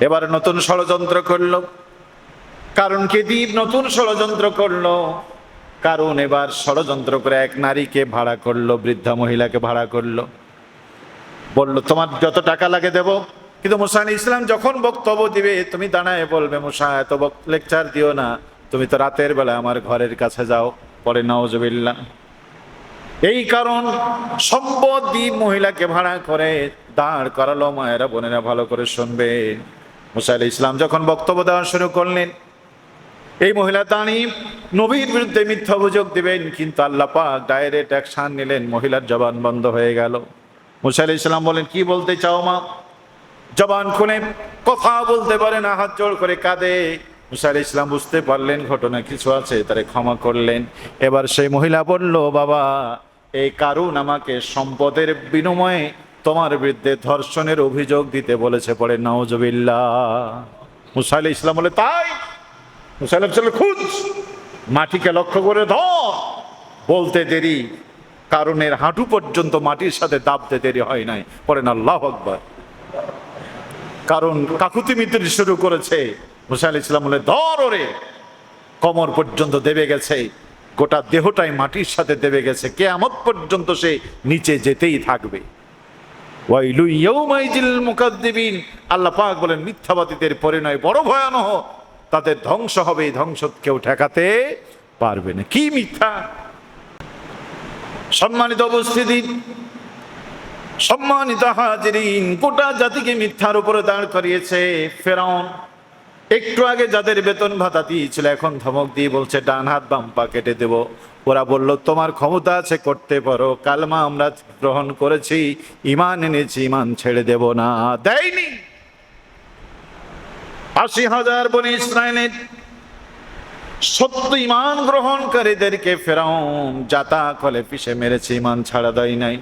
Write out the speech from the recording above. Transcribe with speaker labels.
Speaker 1: এবার নতুন ষড়যন্ত্র করল। কারণ কে দ্বীপ নতুন ষড়যন্ত্র করল? কারণ এবার ষড়যন্ত্র করে এক নারীকে ভাড়া করল, বৃদ্ধা মহিলাকে ভাড়া করল। বলল, তোমার যত টাকা লাগে দেব। কিন্তু মুসা আলী ইসলাম যখন বক্তব্য দিবে, তুমি দাঁড়ায় বলবে, মুসা, এত লেকচার দিও না। তুমি তো রাতের বেলা আমার ঘরের কাছে যাও, পরে নওজবিল্লা এই কারণ সম্পদ মহিলাকে ভাড়া করে দাঁড় করালো, মায়েরা, বোনেরা ভালো করে শুনবে। মুসা আলী ইসলাম যখন বক্তব্য দেওয়া শুরু করলেন, এই মহিলা দাঁড়িয়ে নবীর বিরুদ্ধে মিথ্যা অভিযোগ দিবেন, কিন্তু আল্লাহ পাক ডাইরেক্ট অ্যাকশন নিলেন, মহিলার জবান বন্ধ হয়ে গেল। মুসা আলি ইসলাম বলেন, কি বলতে চাও মা? জবান খুলে কথা বলতে পারে না, হাত জোড় করে কাঁদে। মুসা আলি ইসলাম বুঝতে পারলেন, ঘটনা কিছু আছে, তারে ক্ষমা করলেন। এবার সেই মহিলা বলল, বাবা, এই কারণ আমাকে সম্পদের বিনিময়ে তোমার বিরুদ্ধে ধর্ষণের অভিযোগ দিতে বলেছে পরে নওজবিল্লা মুসা আলি ইসলাম বলে, তাই? মুসাইলাম ছিল খুঁজ। মাটিকে লক্ষ্য করে ধর। বলতে দেরি। কারণের হাঁটু পর্যন্ত মাটির সাথে দাবতে দেরি হয় নাই। পরে আল্লাহ আকবর। কারণ কাকুতি মিত্রি শুরু করেছে। মুসাইল ইসলাম বলে, ধর ওরে। কমর পর্যন্ত দেবে গেছে। গোটা দেহটাই মাটির সাথে দেবে গেছে। কেয়ামত পর্যন্ত সে নিচে যেতেই থাকবে। আল্লাহ পাক বলেন, মিথ্যাবাদীদের পরিণয় বড় ভয়ানহ। তাদের ধ্বংস হবে, এই ধ্বংস কেউ ঠেকাতে পারবে না। কি মিথ্যা? সম্মানিত উপস্থিতি সম্মানিত হাজিরিন, গোটা জাতিকে মিথ্যার উপরে দাঁড় করিয়েছে ফেরাউন। একটু আগে যাদের বেতন ভাতা দিয়েছিল, এখন ধমক দিয়ে বলছে, ডান হাত, বাম পা কেটে দেব। ওরা বলল, তোমার ক্ষমতা আছে, করতে পারো। কালমা আমরা গ্রহণ করেছি ইমান এনেছি ইমান ছেড়ে দেব না। দেয়নি। আশি হাজার বনি ইসরায়েলের সত্য ইমান গ্রহণকারীদেরকে ফেরাউন যাতা কলে পিষে মেরেছে ইমান ছাড়া দেয় নাই।